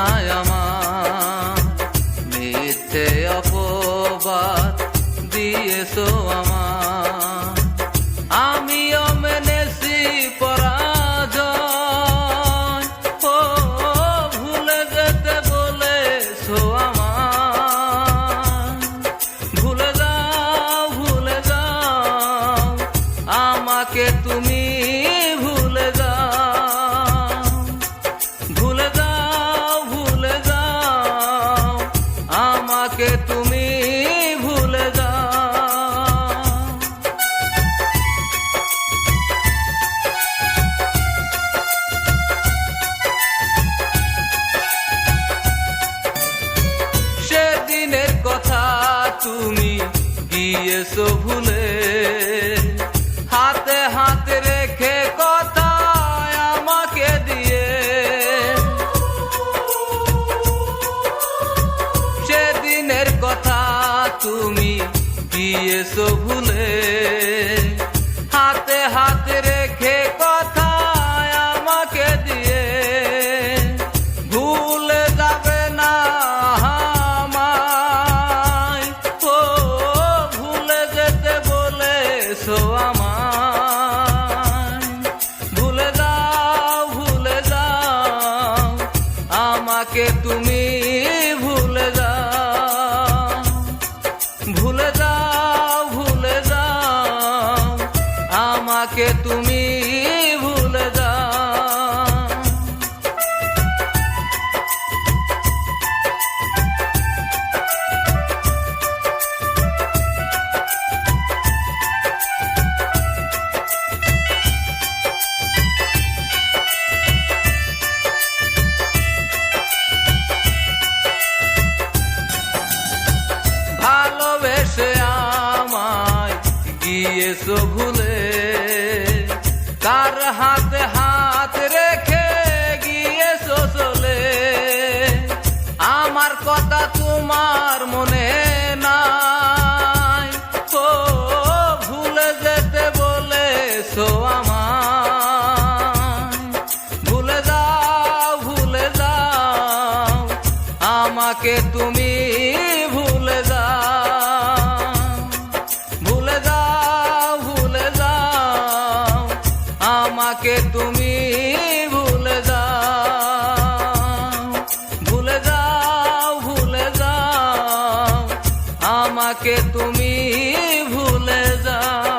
নাই আমার। মিথ্যে অপবাদ দিয়েছ আমার গিয়েছো ভুলে হাতে হাতে রেখে কথা আমাকে দিয়ে। সেদিনের কথা তুমি গিয়েছো ভুলে ভুলে আমাকে তুমি ভুলে যাও ভুলে যাও আমাকে তুমি গিয়েছো ভুলে কার হাতে হাত রেখে গিয়েছো চলে আমার কথা তোমার মনে নাই। ও, ভুলে যেতে বলেছ আমার ভুলে যাও ভুলে যাও, আমাকে তুমি আমাকে তুমি ভুলে যাও।